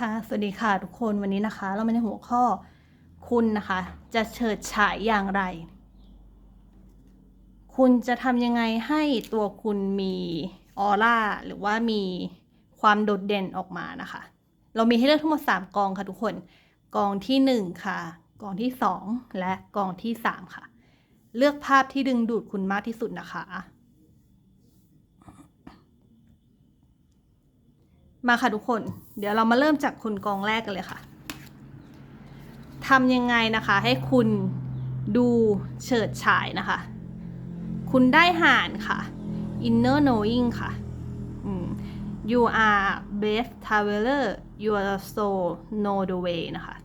ค่ะ สวัสดีค่ะทุกคนวันนี้นะคะ เรามาในหัวข้อคุณนะคะ จะเฉิดฉายอย่างไร คุณจะทำยังไงให้ตัวคุณมีออร่าหรือว่ามีความโดดเด่นออกมานะคะ เรามีให้เลือกทั้งหมด 3 กองค่ะทุกคน กองที่ 1 ค่ะ กองที่ 2 และกองที่ 3 ค่ะ เลือกภาพที่ดึงดูดคุณมากที่สุดนะคะ มาค่ะทุกคน เดี๋ยวเรามาเริ่มจากคนกองแรกกันเลยค่ะทำยังไงนะคะให้คุณดูเฉิดฉายนะคะ คุณได้ห่านค่ะ inner knowing ค่ะ you are best traveler your soul know the way นะคะ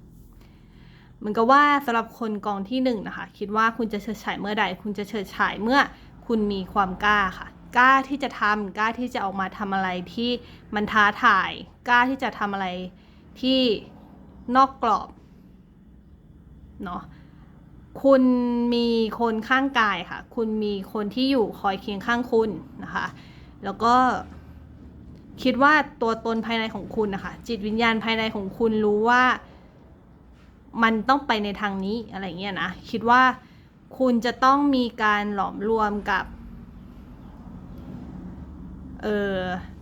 เหมือนกับว่าสำหรับคนกองที่หนึ่งนะคะ คิดว่าคุณจะเฉิดฉายเมื่อใด คุณจะเฉิดฉายเมื่อคุณมีความกล้าค่ะ กล้าที่จะทำกล้าที่จะออกมาทำอะไรที่มันท้าทาย กล้าที่จะทำอะไรที่นอกกรอบเนาะคุณมีคนข้างกายค่ะ คุณมีคนที่อยู่คอยเคียงข้างคุณนะคะ แล้วก็คิดว่าตัวตนภายในของคุณนะคะ จิตวิญญาณภายในของคุณรู้ว่า มันต้องไปในทางนี้อะไรเงี้ยนะ คิดว่าคุณจะต้องมีการหลอมรวมกับ เออ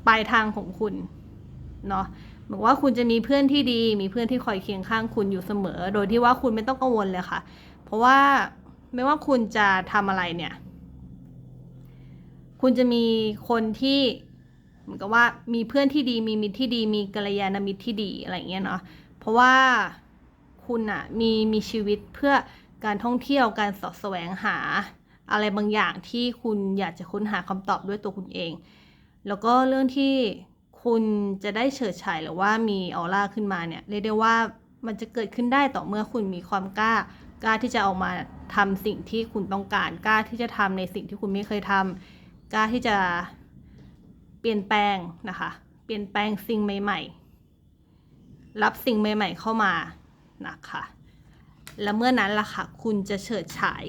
ปลายทางของคุณเนาะหมือว่าคุณจะมีเพื่อนที่ดี มีเพื่อนที่คอยเคียงข้างคุณอยู่เสมอ โดยที่ว่าคุณไม่ต้องกังวลเลยค่ะ เพราะว่าไม่ว่าคุณจะทำอะไรเนี่ย คุณจะมีคนที่เหมือนกับว่ามีเพื่อนที่ดี มีมิตรที่ดี มีกัลยาณมิตรที่ดีอะไรเงี้ยเนาะ เพราะว่าคุณอะมีมีชีวิตเพื่อการท่องเที่ยวการสอดแสวงหา อะไรบางอย่างที่คุณอยากจะค้นหาคำตอบด้วยตัวคุณเอง แล้วก็เรื่องที่คุณจะได้เฉิดฉายหรือว่ามีออร่าขึ้นมาเนี่ยเรียกได้ว่ามันจะเกิดขึ้นได้ต่อเมื่อคุณมีความกล้ากล้าที่จะออกมาทำสิ่งที่คุณต้องการกล้าที่จะทำในสิ่งที่คุณไม่เคยทำกล้าที่จะเปลี่ยนแปลงนะคะ เปลี่ยนแปลงสิ่งใหม่ ๆ รับสิ่งใหม่ ๆ เข้ามานะคะ แล้วเมื่อนั้นล่ะค่ะ คุณจะเฉิดฉาย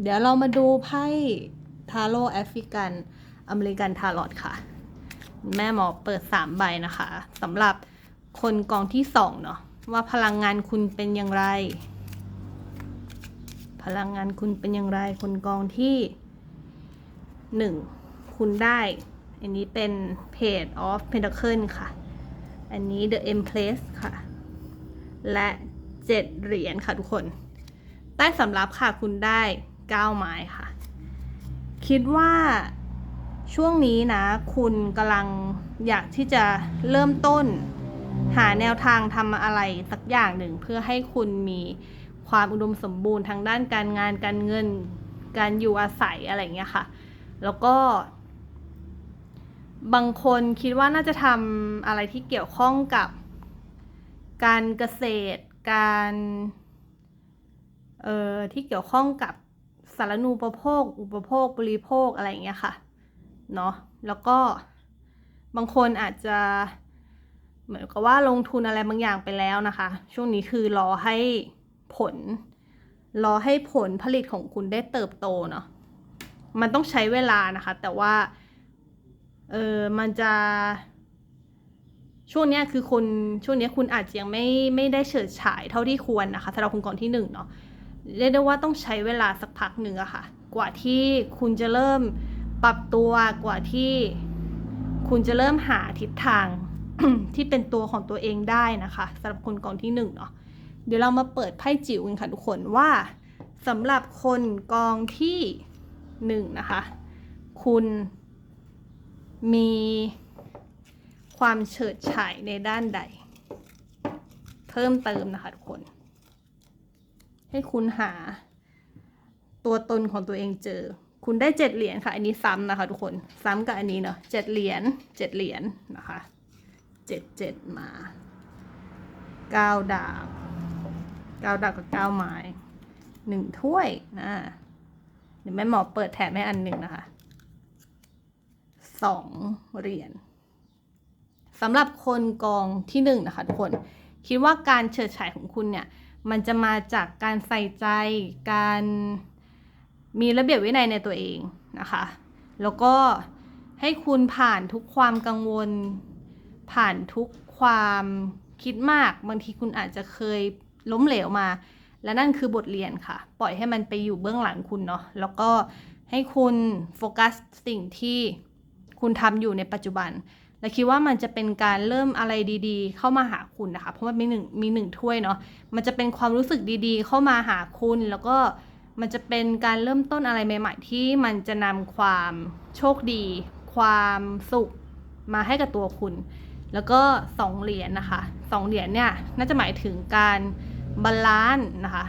เดี๋ยวเรามาดูไพ่ทาโร่แอฟริกัน อเมริกันทารอตค่ะ แม่หมอเปิด 3 ใบนะคะสำหรับคนกองที่ 2 เนาะว่าพลังงานคุณเป็นอย่างไร พลังงานคุณเป็นอย่างไร คนกองที่1คุณได้ อันนี้เป็น Page of Pentacle ค่ะ อันนี้ The Empress ค่ะ และ7เหรียญค่ะทุกคน ใต้สำรับค่ะคุณได้9ไม้ค่ะ คิดว่า ช่วงนี้นะ คุณกำลังอยากที่จะเริ่มต้น หาแนวทางทำอะไรสักอย่างหนึ่ง เพื่อให้คุณมีความอุดมสมบูรณ์ทางด้านการงานการเงิน การอยู่อาศัยอะไรเงี้ยค่ะ แล้วก็ บางคนคิดว่าน่าจะทำอะไรที่เกี่ยวข้องกับการเกษตร การเอ่อที่เกี่ยวข้องกับสารนูปโภค อุปโภค บริโภคอะไรอย่างเงี้ยค่ะ เนาะแล้วก็บางคนอาจจะ เหมือนกับว่าลงทุนอะไรบางอย่างไปแล้วนะคะ ช่วงนี้คือรอให้ผล รอให้ผลผลิตของคุณได้เติบโตเนาะมันต้องใช้เวลานะคะ แต่ว่าเออมันจะ ช่วงนี้คือคนช่วงนี้คุณอาจจะยังไม่ไม่ได้เฉิดฉายเท่าที่ควรนะคะสำหรับคนกองที่หนึ่งเนาะเรียกได้ว่าต้องใช้เวลาสักพักหนึ่งอะค่ะ กว่าที่คุณจะเริ่ม ปรับตัวกว่าที่คุณจะเริ่มหาทิศทางที่เป็นตัวของตัวเองได้นะคะสำหรับคนกองที่หนึ่งเนาะเดี๋ยวเรามาเปิดไพ่จิ๋วกันค่ะทุกคนว่าสำหรับคนกองที่หนึ่งนะคะคุณมีความเฉิดฉายในด้านใด เพิ่มเติมนะคะทุกคน ให้คุณหาตัวตนของตัวเองเจอ คุณได้เจ็ดเหรียญค่ะ อันนี้ซ้ำนะคะ ทุกคนซ้ำกับอันนี้เนาะเจ็ดเหรียญเจ็ดเหรียญนะคะเจ็ดเจ็ดมาเก้าดาบเก้าดาบกับเก้าไม้หนึ่งถ้วยอ่าเดี๋ยวแม่หมอเปิดแถมให้อันหนึ่งนะคะสองเหรียญสำหรับคนกองที่หนึ่งนะคะทุกคน คิดว่าการเฉิดฉายของคุณเนี่ย มันจะมาจากการใส่ใจการ มีระเบียบวินัยในตัวเองนะคะ แล้วก็ให้คุณผ่านทุกความกังวล ผ่านทุกความคิดมาก บางทีคุณอาจจะเคยล้มเหลวมา และนั่นคือบทเรียนค่ะ ปล่อยให้มันไปอยู่เบื้องหลังคุณเนาะ แล้วก็ให้คุณโฟกัสสิ่งที่คุณทำอยู่ในปัจจุบัน และคิดว่ามันจะเป็นการเริ่มอะไรดีๆ เข้ามาหาคุณนะคะ เพราะมันมีหนึ่งมีหนึ่งถ้วยเนาะ มันจะเป็นความรู้สึกดีๆ เข้ามาหาคุณ แล้วก็ มันจะเป็นการเริ่มต้นอะไรใหม่ ๆ ที่มันจะนำความโชคดี ความสุขมาให้กับตัวคุณ แล้วก็สองเหรียญนะคะสองเหรียญเนี่ยน่าจะหมายถึงการบาลานซ์นะคะ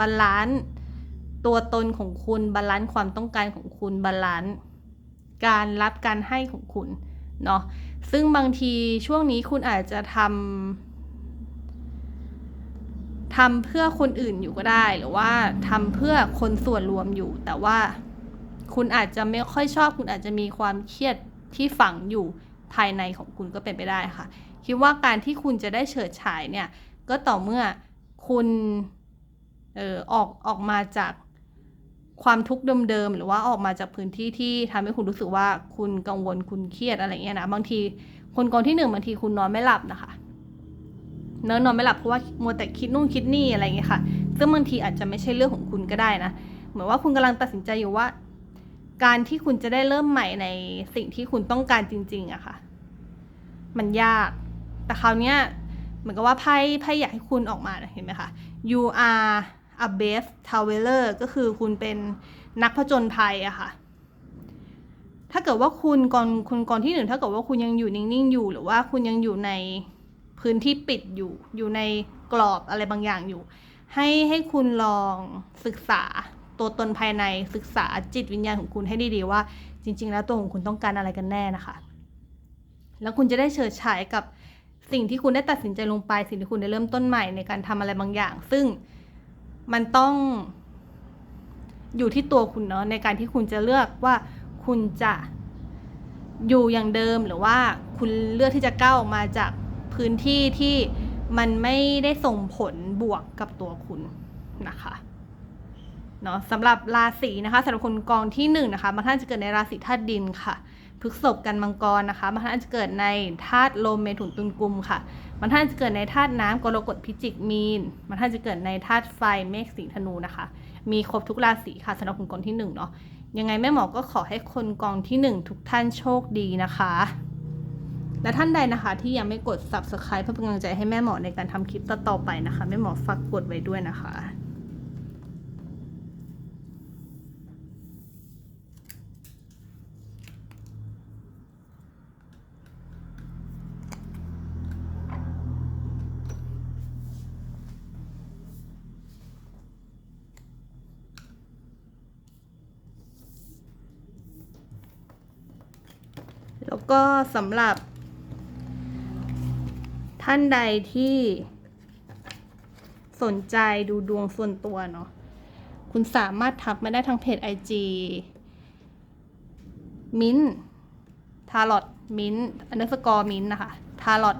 บาลานซ์ตัวตนของคุณบาลานซ์ความต้องการของคุณบาลานซ์การรับการให้ของคุณเนาะซึ่งบางทีช่วงนี้คุณอาจจะทำ ทำเพื่อคนอื่นอยู่ก็ได้ หรือว่าทำเพื่อคนส่วนรวมอยู่ แต่ว่าคุณอาจจะไม่ค่อยชอบ คุณอาจจะมีความเครียดที่ฝังอยู่ภายในของคุณก็เป็นไปได้ค่ะ คิดว่าการที่คุณจะได้เฉิดฉายเนี่ย ก็ต่อเมื่อคุณเออออกออกมาจากความทุกข์เดิมๆหรือว่าออกมาจากพื้นที่ที่ทำให้คุณรู้สึกว่าคุณกังวลคุณเครียดอะไรเงี้ยนะบางที คนกองที่หนึ่งบางทีคุณนอนไม่หลับนะคะ เนอะนอนไม่หลับเพราะว่ามัวแต่คิดนู่นคิดนี่อะไรเงี้ยค่ะ ซึ่งบางทีอาจจะไม่ใช่เรื่องของคุณก็ได้นะ เหมือนว่าคุณกำลังตัดสินใจอยู่ว่า การที่คุณจะได้เริ่มใหม่ในสิ่งที่คุณต้องการจริงๆอะค่ะ มันยาก แต่คราวเนี้ยเหมือนกับว่าไพ่ไพ่อยากให้คุณออกมาเห็นไหมคะ you are a best traveler ก็คือคุณเป็นนักผจญภัยอะค่ะถ้าเกิดว่าคุณก่อนคุณก่อนที่หนึ่งถ้าเกิดว่าคุณยังอยู่นิ่งๆอยู่ หรือว่าคุณยังอยู่ใน พื้นที่ปิดอยู่ อยู่ในกรอบอะไรบางอย่างอยู่ ให้ให้คุณลองศึกษาตัวตนภายในศึกษาจิตวิญญาณของคุณให้ดีๆว่า จริง ๆ แล้วตัวของคุณต้องการอะไรกันแน่นะคะ แล้วคุณจะได้เฉิดฉายกับสิ่งที่คุณได้ตัดสินใจลงไป สิ่งที่คุณได้เริ่มต้นใหม่ในการทำอะไรบางอย่าง ซึ่งมันต้องอยู่ที่ตัวคุณเนาะในการที่คุณจะเลือกว่าคุณจะอยู่อย่างเดิมหรือว่าคุณเลือกที่จะก้าวออกมาจาก พื้นที่ที่มันไม่ได้ส่งผลบวกกับตัวคุณนะคะเนาะสำหรับราศีนะคะสำหรับคนกองที่หนึ่งนะคะบางท่านจะเกิดในราศีธาตุดินค่ะพฤษภกันมังกรนะคะบางท่านจะเกิดในธาตุลมเมถุนตุลกุมค่ะบางท่านจะเกิดในธาตุน้ำกรกฎพิจิกมีนบางท่านจะเกิดในธาตุไฟเมฆสิงห์ธนูนะคะ มีครบทุกราศีค่ะสำหรับคนกองที่หนึ่งเนาะยังไงแม่หมอก็ขอให้คนกองที่หนึ่งทุกท่านโชคดีนะคะ และท่านใดนะคะ ที่ยังไม่กด subscribe เพื่อเป็นกำลังใจให้แม่หมอในการทำคลิปต่อๆไปนะคะ แม่หมอฝากกดไว้ด้วยนะคะแล้วก็สำหรับ ท่านใดที่สนใจดูดวงส่วนตัวเนาะ คุณสามารถทักมาได้ทางเพจ IG มิ้นทารอตมิ้นอันเดอร์สกอร์มิ้นนะคะ ทารอต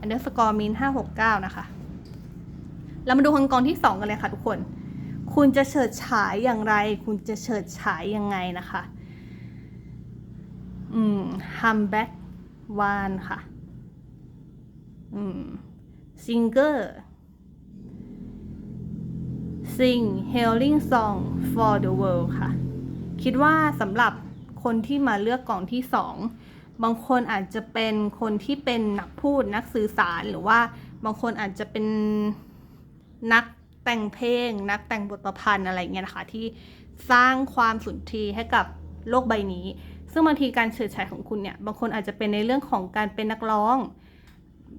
อันเดอร์สกอร์มิ้นห้าหกเก้านะคะ เรามาดูคนกองที่สองกันเลยค่ะทุกคน คุณจะเฉิดฉายอย่างไร คุณจะเฉิดฉายยังไงนะคะ อืม ฮัมแบ็กวานค่ะ ซิงเกอร์ซิง Healing Song for the World ค่ะ คิดว่าสำหรับคนที่มาเลือกกล่องที่สองบางคนอาจจะเป็นคนที่เป็นนักพูดนักสื่อสารหรือว่าบางคนอาจจะเป็นนักแต่งเพลง นักแต่งบทประพันธ์อะไรเงี้ยนะคะที่สร้างความสุนทรีให้กับโลกใบนี้ ซึ่งบางทีการเฉิดฉายของคุณเนี่ย บางคนอาจจะเป็นในเรื่องของการเป็นนักร้อง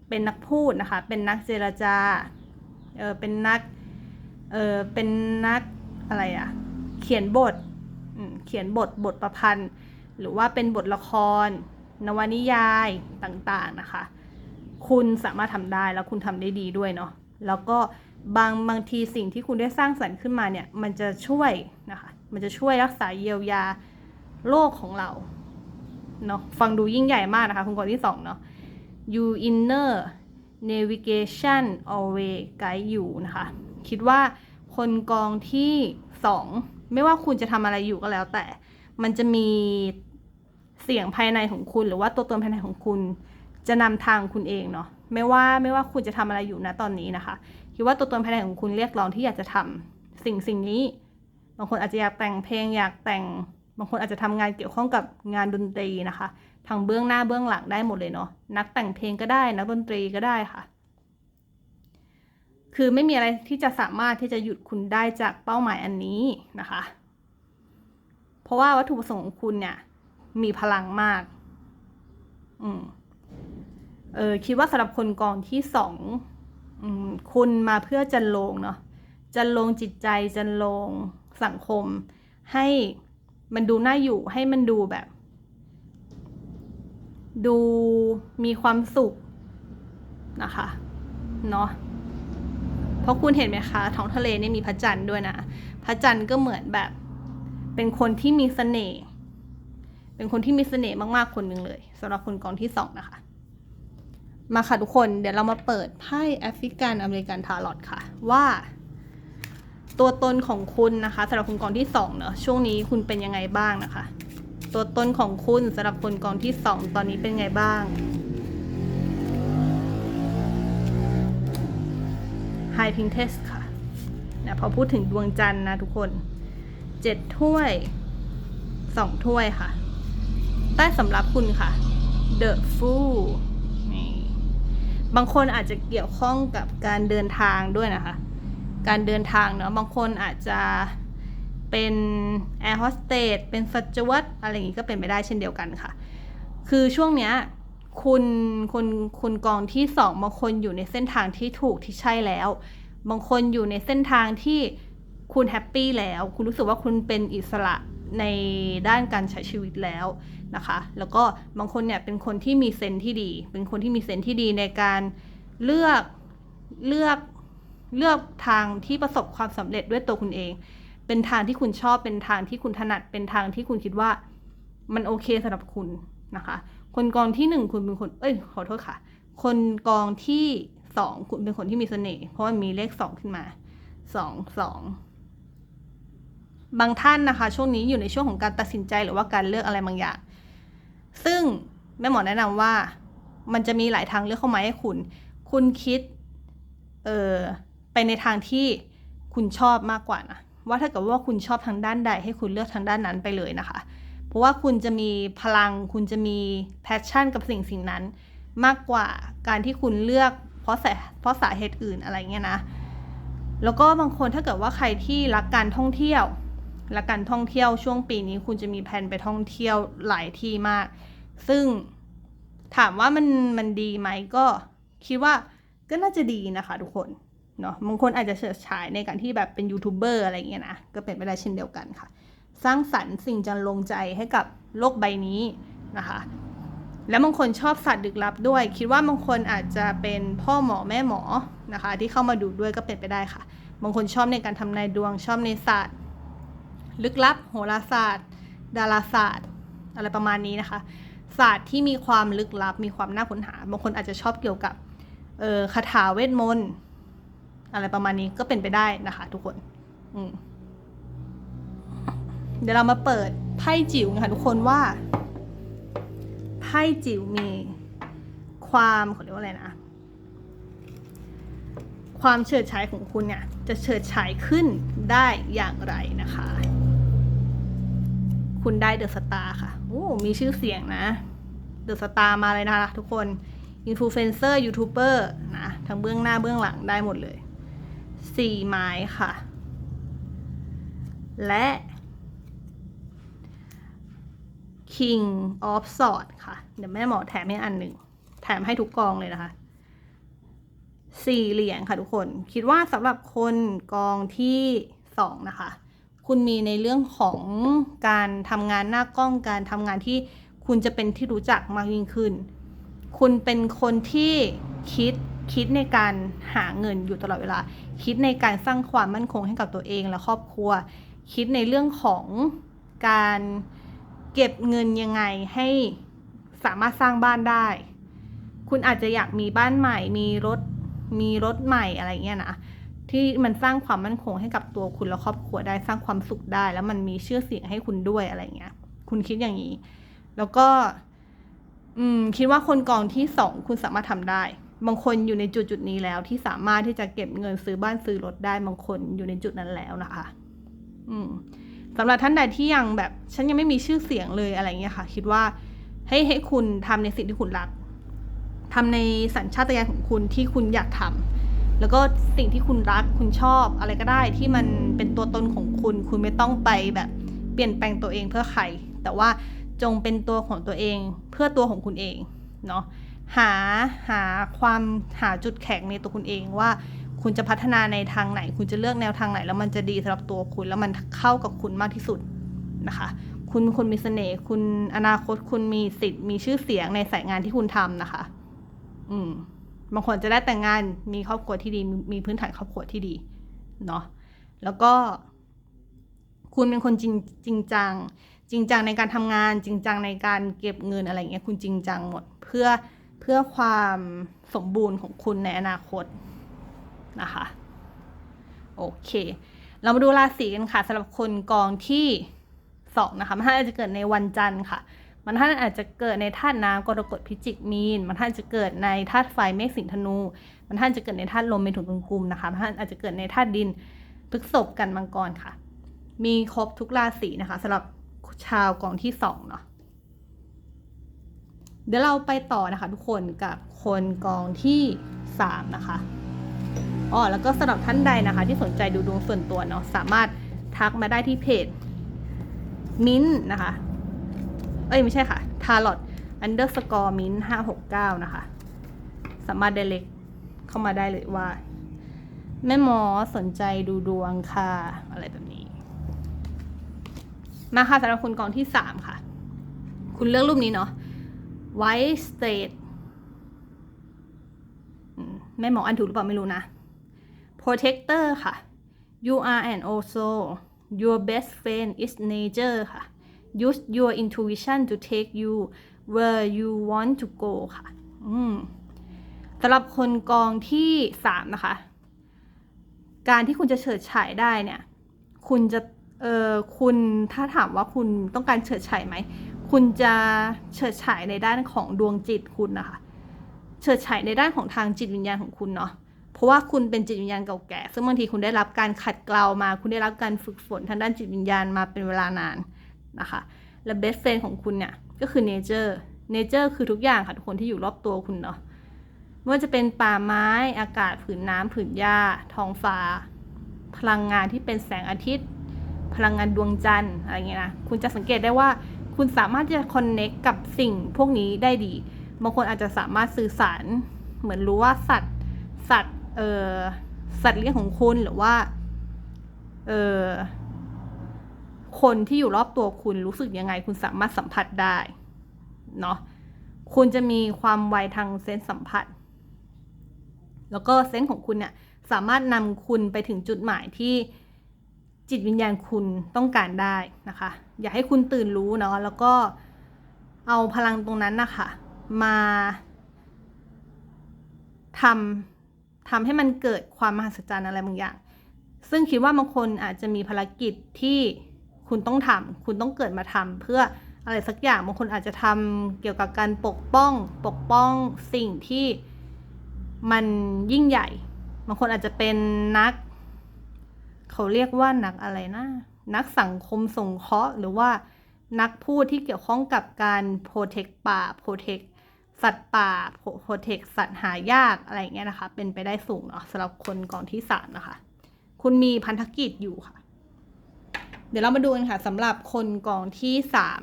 เป็นนักพูดนะคะ เป็นนักเจรจา เออเป็นนัก เออเป็นนักอะไรอะเขียนบท เขียนบทบทประพันธ์ หรือว่าเป็นบทละคร นวนิยายต่างๆนะคะ คุณสามารถทำได้แล้วคุณทำได้ดีด้วยเนาะ แล้วก็บางบางทีสิ่งที่คุณได้สร้างสรรค์ขึ้นมาเนี่ย มันจะช่วยนะคะ มันจะช่วยรักษาเยียวยาโลกของเราเนาะ ฟังดูยิ่งใหญ่มากนะคะ คุณกอนที่สองเนาะ you inner navigation always guide you นะคะ คิดว่าคนกองที่สองไม่ว่าคุณจะทำอะไรอยู่ก็แล้วแต่ มันจะมีเสียงภายในของคุณ หรือว่าตัวตนภายในของคุณ จะนำทางคุณเองเนาะไม่ว่าไม่ว่าคุณจะทำอะไรอยู่นะตอนนี้นะคะ คิดว่าตัวตนภายในของคุณเรียกร้องที่อยากจะทำสิ่งสิ่งนี้ บางคนอาจจะอยากแต่งเพลงอยากแต่ง บางคนอาจจะทำงานเกี่ยวข้องกับงานดนตรีนะคะ ทางเบื้องหน้าเบื้องหลังได้หมดเลยเนาะนักแต่งเพลงก็ได้นักดนตรีก็ได้ค่ะ คือไม่มีอะไรที่จะสามารถที่จะหยุดคุณได้จากเป้าหมายอันนี้นะคะ เพราะว่าวัตถุประสงค์ของคุณเนี่ยมีพลังมาก อืมเออคิดว่าสำหรับคนกองที่สองอคุณมาเพื่อจันโลงเนาะจันโลงจิตใจจันโลงสังคม ให้มันดูน่าอยู่ให้มันดูแบบ ดูมีความสุขนะคะเนาะเพราะคุณเห็นไหมคะท้องทะเลนี่มีพระจันทร์ด้วยนะพระจันทร์ก็เหมือนแบบ เป็นคนที่มีเสน่ห์เป็นคนที่มีเสน่ห์มากๆคนหนึ่งเลยสำหรับคนกองที่สองนะคะ มาค่ะทุกคนเดี๋ยวเรามาเปิดไพ่แอฟริกันอเมริกันทาร์ลอตค่ะ ว่า ตัวตนของคุณนะคะสำหรับคนกองที่สองเนอะช่วงนี้คุณเป็นยังไงบ้างนะคะ ตัวตนของคุณสำหรับคนกองที่สองตอนนี้เป็นไงบ้าง High p i n t e s t ค่ะนะพอพูดถึงดวงจันทร์นะทุกคนเจ็ดถ้วยสองถ้วยค่ะ ใต้สำรับคุณค่ะ The Fool นี่บางคนอาจจะเกี่ยวข้องกับการเดินทางด้วยนะคะ การเดินทางเนาะบางคนอาจจะ เป็นแอร์โฮสเตสเป็นสจวตอะไรอย่างนี้ก็เป็นไปได้เช่นเดียวกันค่ะ คือช่วงเนี้ยคุณคุณคุณกองที่สองบางคนอยู่ในเส้นทางที่ถูกที่ใช่แล้ว บางคนอยู่ในเส้นทางที่คุณแฮปปี้แล้ว คุณรู้สึกว่าคุณเป็นอิสระในด้านการใช้ชีวิตแล้วนะคะ แล้วก็บางคนเนี่ยเป็นคนที่มีเซนที่ดี เป็นคนที่มีเซนที่ดีในการเลือกเลือกเลือกทางที่ประสบความสำเร็จด้วยตัวคุณเอง เป็นทางที่คุณชอบเป็นทางที่คุณถนัดเป็นทางที่คุณคิดว่า มันโอเคสำหรับคุณนะคะ คนกองที่หนึ่งคุณเป็นคน เอ้ยขอโทษค่ะ คนกองที่สองคุณเป็นคนที่มีเสน่ห์เพราะมันมีเลขสองขึ้นมาสองสองบางท่านนะคะ ช่วงนี้อยู่ในช่วงของการตัดสินใจหรือว่าการเลือกอะไรบางอย่าง ซึ่งแม่หมอแนะนำว่า มันจะมีหลายทางเลือกเข้ามาให้คุณ คุณคิด เออไปในทางที่คุณชอบมากกว่านะ ว่าถ้าเกิดว่าคุณชอบทางด้านใดให้คุณเลือกทางด้านนั้นไปเลยนะคะ เพราะว่าคุณจะมีพลัง คุณจะมีแพชชั่นกับสิ่งสิ่งนั้น มากกว่าการที่คุณเลือกเพราะสาเพราะสาเหตุอื่นอะไรเงี้ยนะ แล้วก็บางคนถ้าเกิดว่าใครที่รักการท่องเที่ยวรักการท่องเที่ยวช่วงปีนี้คุณจะมีแผนไปท่องเที่ยวหลายที่มาก ซึ่งถามว่ามันมันดีไหมก็คิดว่าก็น่าจะดีนะคะทุกคน เนาะบางคนอาจจะเฉิดฉายในการที่แบบเป็นยูทูบเบอร์อะไรเงี้ยนะก็เป็นไปได้เช่นเดียวกันค่ะ สร้างสรรค์สิ่งจันลงใจให้กับโลกใบนี้นะคะแล้วบางคนชอบสัตว์ดึกลับด้วย คิดว่าบางคนอาจจะเป็นพ่อหมอแม่หมอนะคะ ที่เข้ามาดูด้วยก็เป็นไปได้ค่ะ บางคนชอบในการทำนายดวงชอบในศาสตร์ ลึกลับ โหราศาสตร์ ดาราศาสตร์ อะไรประมาณนี้นะคะ ศาสตร์ที่มีความลึกลับมีความน่าค้นหา บางคนอาจจะชอบเกี่ยวกับคาถาเวทมนต์ อะไรประมาณนี้ก็เป็นไปได้นะคะ ทุกคน อืมเดี๋ยวเรามาเปิดไพ่จิ๋วนะคะทุกคนว่า ไพ่จิ๋วมีความเขาเรียกว่าอะไรนะ ความเฉิดฉายของคุณเนี่ย จะเฉิดฉายขึ้นได้อย่างไรนะคะ คุณได้เดอะสตาร์ค่ะโอ้มีชื่อเสียงนะเดอะสตาร์มาเลยนะคะทุกคนอินฟลูเอนเซอร์ยูทูบเบอร์นะทั้งเบื้องหน้าเบื้องหลังได้หมดเลย สี่ไม้ค่ะ และ King of Swords ค่ะ เดี๋ยวแม่หมอแถมให้อันหนึ่ง แถมให้ทุกกองเลยนะคะสี่เหรียญค่ะทุกคน คิดว่าสำหรับคนกองที่สองนะคะ คุณมีในเรื่องของการทำงานหน้ากล้องการทำงานที่คุณจะเป็นที่รู้จักมากยิ่งขึ้น คุณเป็นคนที่คิด คิดในการหาเงินอยู่ตลอดเวลา คิดในการสร้างความมั่นคงให้กับตัวเองและครอบครัว คิดในเรื่องของการเก็บเงินยังไงให้สามารถสร้างบ้านได้ คุณอาจจะอยากมีบ้านใหม่ มีรถ มีรถใหม่อะไรเงี้ยนะ ที่มันสร้างความมั่นคงให้กับตัวคุณและครอบครัวได้ สร้างความสุขได้ แล้วมันมีชื่อเสียงให้คุณด้วยอะไรเงี้ย คุณคิดอย่างนี้ แล้วก็ อืม คิดว่าคนกองที่สองคุณสามารถทำได้ บางคนอยู่ในจุดจุดนี้แล้วที่สามารถที่จะเก็บเงินซื้อบ้านซื้อรถได้บางคนอยู่ในจุดนั้นแล้วนะคะ อืมสำหรับท่านใดที่ยังแบบ ฉันยังไม่มีชื่อเสียงเลยอะไรเงี้ยค่ะ คิดว่าให้ให้คุณทำในสิ่งที่คุณรักทำในสัญชาตญาณของคุณที่คุณอยากทำแล้วก็สิ่งที่คุณรักคุณชอบอะไรก็ได้ที่มันเป็นตัวตนของคุณ คุณไม่ต้องไปแบบเปลี่ยนแปลงตัวเองเพื่อใคร แต่ว่าจงเป็นตัวของตัวเองเพื่อตัวของคุณเองเนาะ หาหาความหาจุดแข็งในตัวคุณเองว่า คุณจะพัฒนาในทางไหน คุณจะเลือกแนวทางไหน แล้วมันจะดีสำหรับตัวคุณแล้วมันเข้ากับคุณมากที่สุดนะคะ คุณเป็นคนมีเสน่ห์คุณอนาคตคุณมีสิทธิ์มีชื่อเสียงในสายงานที่คุณทำนะคะ อืมบางคนจะได้แต่งงานมีครอบครัวที่ดีมีพื้นฐานครอบครัวที่ดีเนาะแล้วก็ คุณเป็นคนจริงจริงจัง จริงจังในการทำงาน จริงจังในการเก็บเงินอะไรเงี้ยคุณจริงจังหมด เพื่อ พื่อความสมบูรณ์ของคุณในอนาคตนะคะ โอเค เรามาดูราศีกันค่ะสำหรับคนกองที่สองนะคะมันท่านอาจจะเกิดในวันจันทร์ค่ะ มันท่านอาจจะเกิดในธาตุน้ำกรกฎพิจิกมีน มันท่านจะเกิดในธาตุไฟเมษสิงห์ธนู มันท่านจะเกิดในธาตุลมเมถุนตุลกุมนะคะมันท่านอาจจะเกิดในธาตุดินพฤษภกันมังกรค่ะ มีครบทุกราศีนะคะสำหรับชาวกองที่สองเนาะ เดี๋ยวเราไปต่อนะคะทุกคนกับคนกองที่สามนะคะอ๋อแล้วก็สำหรับท่านใดนะคะ ที่สนใจดูดวงส่วนตัวเนาะสามารถทักมาได้ที่เพจมิ้นนะคะ เอ้ยไม่ใช่ค่ะทาร์ลอ t underscore มิ้นห้าหกเก้านะคะ สามารถเดเล็กเข้ามาได้เลยว่า แม่หมอสนใจดูดวงค่ะ อะไรแบบนี้ มาค่ะสำหรับคุณกองที่สามค่ะ คุณเลือกรูปนี้เนาะ white state อืมแม่หมออันถูกหรือเปล่าไม่รู้นะ protector ค่ะ you are and also your best friend is nature ค่ะ use your intuition to take you where you want to go ค่ะอืมสำหรับคนกองที่สามนะคะ การที่คุณจะเฉิดฉายได้เนี่ย คุณจะ เออคุณถ้าถามว่าคุณต้องการเฉิดฉายไหม คุณจะเฉิดฉายในด้านของดวงจิตคุณนะคะเฉิดฉายในด้านของทางจิตวิญญาณของคุณเนาะเพราะว่าคุณเป็นจิตวิญญาณเก่าแก่ ซึ่งบางทีคุณได้รับการขัดเกลามา คุณได้รับการฝึกฝนทางด้านจิตวิญญาณมาเป็นเวลานานนะคะและเบสเฟนของคุณเนี่ยก็คือเนเจอร์เนเจอร์คือทุกอย่างค่ะทุกคนที่อยู่รอบตัวคุณเนาะไม่ว่าจะเป็นป่าไม้อากาศผืนน้ำผืนหญ้าท้องฟ้า พลังงานที่เป็นแสงอาทิตย์ พลังงานดวงจันทร์อะไรเงี้ยนะคุณจะสังเกตได้ว่า คุณสามารถจะคอนเน็กกับสิ่งพวกนี้ได้ดี บางคนอาจจะสามารถสื่อสาร เหมือนรู้ว่าสัตว์ สัตว์ เอ่อ สัตว์เลี้ยงของคุณหรือว่า เอ่อ คนที่อยู่รอบตัวคุณรู้สึกยังไง คุณสามารถสัมผัสได้ เนาะ คุณจะมีความไวทางเซนส์สัมผัส แล้วก็เซนส์ของคุณเนี่ยสามารถนำคุณไปถึงจุดหมายที่ จิตวิญญาณคุณต้องการได้นะคะ อยากให้คุณตื่นรู้เนาะแล้วก็เอาพลังตรงนั้นนะคะมาทำทำให้มันเกิดความมหัศจรรย์อะไรบางอย่าง ซึ่งคิดว่าบางคนอาจจะมีภารกิจที่คุณต้องทำคุณต้องเกิดมาทำเพื่ออะไรสักอย่างบางคนอาจจะทำเกี่ยวกับการปกป้องปกป้องสิ่งที่มันยิ่งใหญ่ บางคนอาจจะเป็นนัก เขาเรียกว่านักอะไรนะ นักสังคมสงเคราะห์หรือว่านักพูดที่เกี่ยวข้องกับการโปรเทคป่าโปรเทคสัตว์ป่าโปรเทคสัตว์หายากอะไรอย่างเงี้ยนะคะ เป็นไปได้สูงเนาะสำหรับคนกองที่สามนะคะ คุณมีพันธกิจอยู่ค่ะ เดี๋ยวเรามาดูกันค่ะสำหรับคนกองที่สาม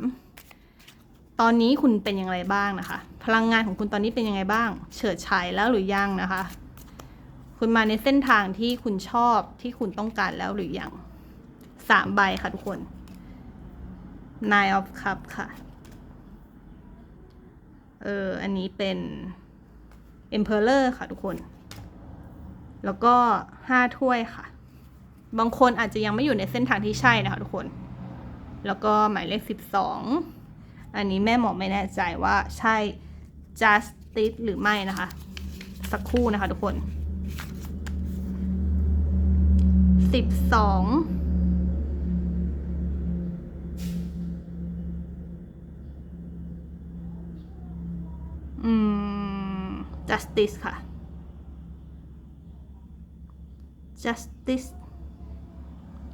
ตอนนี้คุณเป็นยังไงบ้างนะคะ พลังงานของคุณตอนนี้เป็นยังไงบ้าง เฉิดฉายแล้วหรือยังนะคะ คุณมาในเส้นทางที่คุณชอบที่คุณต้องการแล้วหรือยังสามใบค่ะทุกคน Nine of Cup ค่ะ เออ อันนี้เป็น Emperor ค่ะทุกคน แล้วก็ห้าถ้วยค่ะ บางคนอาจจะยังไม่อยู่ในเส้นทางที่ใช่นะคะทุกคน แล้วก็หมายเลขสิบสองอันนี้แม่หมอไม่แน่ใจว่าใช่ justice หรือไม่นะคะ สักครู่นะคะทุกคน สิบสองอืม justice ค่ะ justice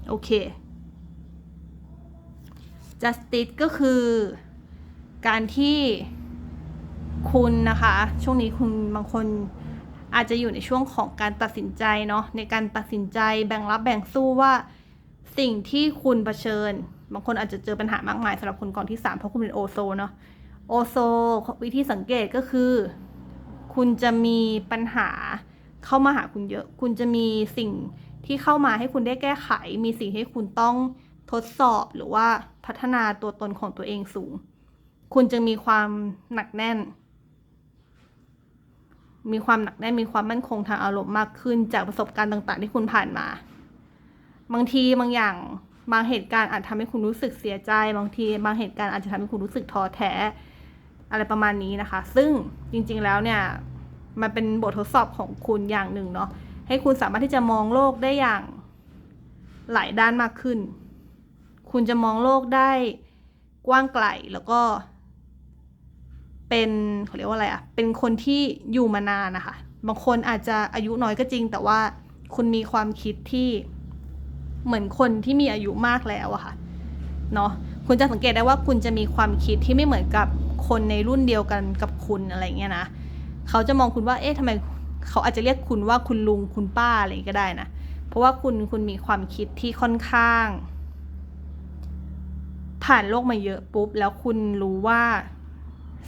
โอเค justice ก็คือ การที่คุณนะคะ ช่วงนี้คุณบางคน อาจจะอยู่ในช่วงของการตัดสินใจเนาะในการตัดสินใจแบ่งรับแบ่งสู้ว่าสิ่งที่คุณเผชิญ บางคนอาจจะเจอปัญหามากมายสำหรับคนกองที่สามเพราะคุณเป็นโอโซเนาะโอโซวิธีสังเกตก็คือ คุณจะมีปัญหาเข้ามาหาคุณเยอะ คุณจะมีสิ่งที่เข้ามาให้คุณได้แก้ไข มีสิ่งให้คุณต้องทดสอบหรือว่าพัฒนาตัวตนของตัวเองสูง คุณจะมีความหนักแน่น มีความหนักแน่นมีความมั่นคงทางอารมณ์มากขึ้น จากประสบการณ์ต่าง ๆ ที่คุณผ่านมา บางทีบางอย่างบางเหตุการณ์อาจทำให้คุณรู้สึกเสียใจ บางทีบางเหตุการณ์อาจจะทำให้คุณรู้สึกท้อแท้อะไรประมาณนี้นะคะ ซึ่งจริง ๆ แล้วเนี่ยมันเป็นบททดสอบของคุณอย่างหนึ่งเนาะให้คุณสามารถที่จะมองโลกได้อย่างหลายด้านมากขึ้น คุณจะมองโลกได้กว้างไกลแล้วก็ เป็นเขาเรียกว่าอะไรอะเป็นคนที่อยู่มานานนะคะ บางคนอาจจะอายุน้อยก็จริง แต่ว่าคุณมีความคิดที่เหมือนคนที่มีอายุมากแล้วอะค่ะ เนาะคุณจะสังเกตได้ว่าคุณจะมีความคิดที่ไม่เหมือนกับคนในรุ่นเดียวกันกับคุณอะไรเงี้ยนะ เขาจะมองคุณว่า เอ๊ะทำไมเขาอาจจะเรียกคุณว่าคุณลุงคุณป้าอะไรก็ได้นะ เพราะว่าคุณคุณมีความคิดที่ค่อนข้าง ผ่านโลกมาเยอะปุ๊บ แล้วคุณรู้ว่า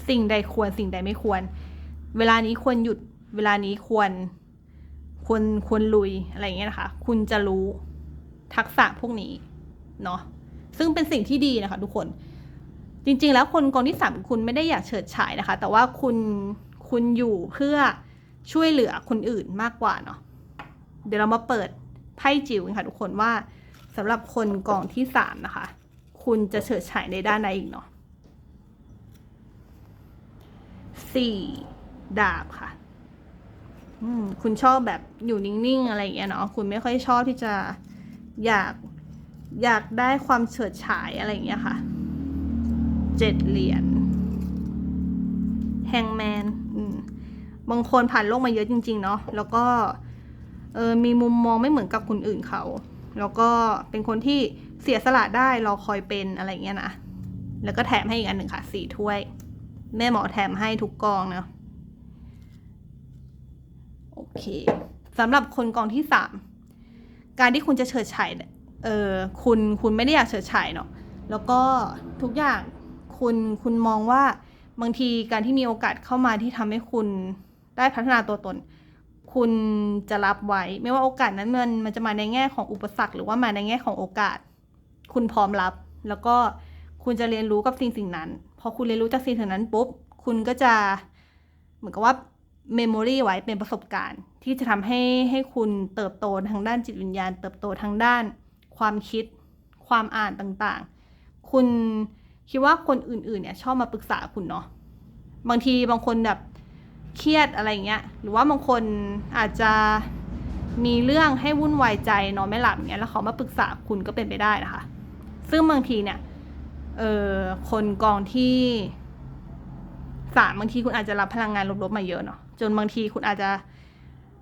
สิ่งใดควรสิ่งใดไม่ควร เวลานี้ควรหยุดเวลานี้ควรควรควรลุยอะไรอย่างเงี้ยนะคะ คุณจะรู้ทักษะพวกนี้เนาะซึ่งเป็นสิ่งที่ดีนะคะ ทุกคน จริง ๆ แล้วคนกองที่สามคุณไม่ได้อยากเฉิดฉายนะคะ แต่ว่าคุณคุณอยู่เพื่อช่วยเหลือคนอื่นมากกว่าเนาะเดี๋ยวเรามาเปิดไพ่จิ๋วกันค่ะทุกคนว่าสำหรับคนกองที่สามนะคะ คุณจะเฉิดฉายในด้านใดอีกเนาะ สี่ดาบค่ะคุณชอบแบบอยู่นิ่งๆ อะไรอย่างเงี้ยเนาะคุณไม่ค่อยชอบที่จะอยากอยากได้ความเฉิดฉายอะไรอย่างเงี้ยค่ะเจ็ดเหรียญแฮงแมนบางคนผ่านโลกมาเยอะจริง ๆ เนาะแล้วก็เออมีมุมมองไม่เหมือนกับคนอื่นเขา แล้วก็เป็นคนที่เสียสละได้รอคอยเป็นอะไรอย่างเงี้ยนะ แล้วก็แถมให้อีกอันหนึ่งค่ะสี่ถ้วย แม่หมอแถมให้ทุกกองเนาะโอเคสำหรับคนกองที่สามการที่คุณจะเฉิดฉายเนี่ยเออคุณคุณไม่ได้อยากเฉิดฉายเนาะแล้วก็ทุกอย่างคุณคุณมองว่าบางทีการที่มีโอกาสเข้ามาที่ทำให้คุณได้พัฒนาตัวตน คุณจะรับไว้ ไม่ว่าโอกาสนั้นมันมันจะมาในแง่ของอุปสรรค หรือว่ามาในแง่ของโอกาส คุณพร้อมรับ แล้วก็คุณจะเรียนรู้กับสิ่งสิ่งนั้น พอคุณเรียนรู้จากสิ่งนั้นปุ๊บ คุณก็จะเหมือนกับว่าเมมโมรีไว้เป็นประสบการณ์ ที่จะทำให้ให้คุณเติบโตทางด้านจิตวิญญาณ เติบโตทางด้าน ความคิด ความอ่านต่างๆ คุณคิดว่าคนอื่นๆเนี่ยชอบมาปรึกษาคุณเนาะบางทีบางคนแบบเครียดอะไรเงี้ยหรือว่าบางคนอาจจะมีเรื่องให้วุ่นวายใจนอนไม่หลับเงี้ยแล้วเขามาปรึกษาคุณก็เป็นไปได้นะคะ ซึ่งบางทีเนี่ย เออคนกองที่สามบางทีคุณอาจจะรับพลังงานลบๆมาเยอะเนาะจนบางทีคุณอาจจะ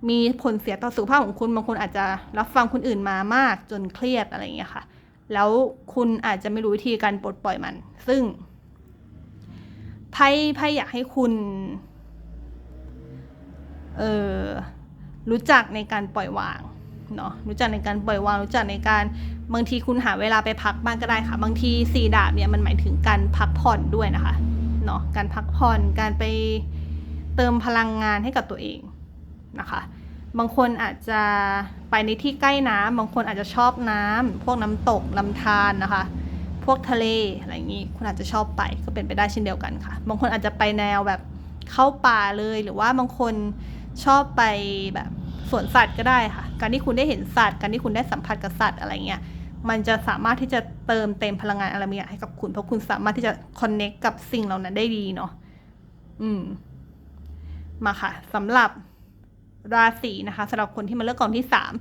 มีผลเสียต่อสุขภาพของคุณบางคนอาจจะรับฟังคนอื่นมามากจนเครียดอะไรอย่างเงี้ยค่ะ แล้วคุณอาจจะไม่รู้วิธีการปลดปล่อยมัน ซึ่งไพ่ไพ่อยากให้คุณ เออรู้จักในการปล่อยวาง เนาะรู้จักในการปล่อยวางรู้จักในการบางทีคุณหาเวลาไปพักบ้างก็ได้ค่ะ บางทีสี่ดาบเนี่ยมันหมายถึงการพักผ่อนด้วยนะคะเนาะการพักผ่อนการไปเติมพลังงานให้กับตัวเองนะคะ บางคนอาจจะไปในที่ใกล้น้ำบางคนอาจจะชอบน้ำพวกน้ำตกลำธารนะคะ พวกทะเลอะไรอย่างนี้คุณอาจจะชอบไปก็เป็นไปได้เช่นเดียวกันค่ะ บางคนอาจจะไปแนวแบบเข้าป่าเลยหรือว่าบางคนชอบไปแบบ สวนสัตว์ก็ได้ค่ะ การที่คุณได้เห็นสัตว์ การที่คุณได้สัมผัสกับสัตว์อะไรเงี้ย มันจะสามารถที่จะเติมเต็มพลังงานอะไรบางอย่างให้กับคุณ เพราะคุณสามารถที่จะคอนเน็กกับสิ่งเหล่านั้นได้ดีเนาะ อืม มาค่ะสำหรับราศีนะคะสำหรับคนที่มาเลือกกองที่สาม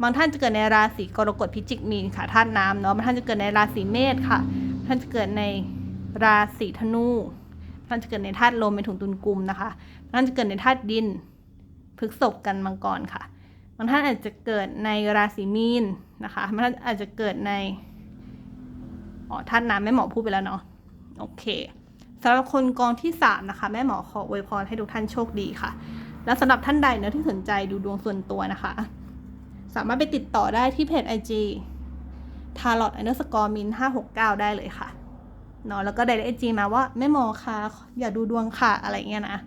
บางท่านจะเกิดในราศีกรกฎพิจิกมีนค่ะธาตุน้ำเนาะบางท่านจะเกิดในราศีเมษค่ะ ท่านจะเกิดในราศีธนูท่านจะเกิดในธาตุลมเป็นถุงตุนกลุ่มนะคะ ท่านจะเกิดในธาตุดิน พฤษภกันมังกรค่ะบางท่านอาจจะเกิดในราศีมีนนะคะบางท่านอาจจะเกิดในอ๋อท่านน้ำแม่หมอพูดไปแล้วเนาะโอเคสำหรับคนกองที่สามนะคะแม่หมอขออวยพรให้ทุกท่านโชคดีค่ะ แล้วสำหรับท่านใดเนะที่สนใจดูดวงส่วนตัวนะคะ สามารถไปติดต่อได้ที่เพจ IG t a r o t underscore min 569 ได้เลยค่ะเนาะแล้วก็ได้ไอจีมาว่าแม่หมอคะอย่าดูดวงค่ะอะไรเงี้ยนะ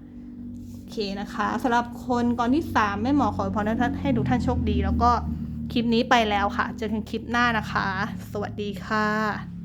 เคนะคะสำหรับคนก่อนที่สามแม่หมอขออวยพรให้ท่านให้ทุกท่านโชคดี แล้วก็คลิปนี้ไปแล้วค่ะ เจอกันคลิปหน้านะคะ สวัสดีค่ะ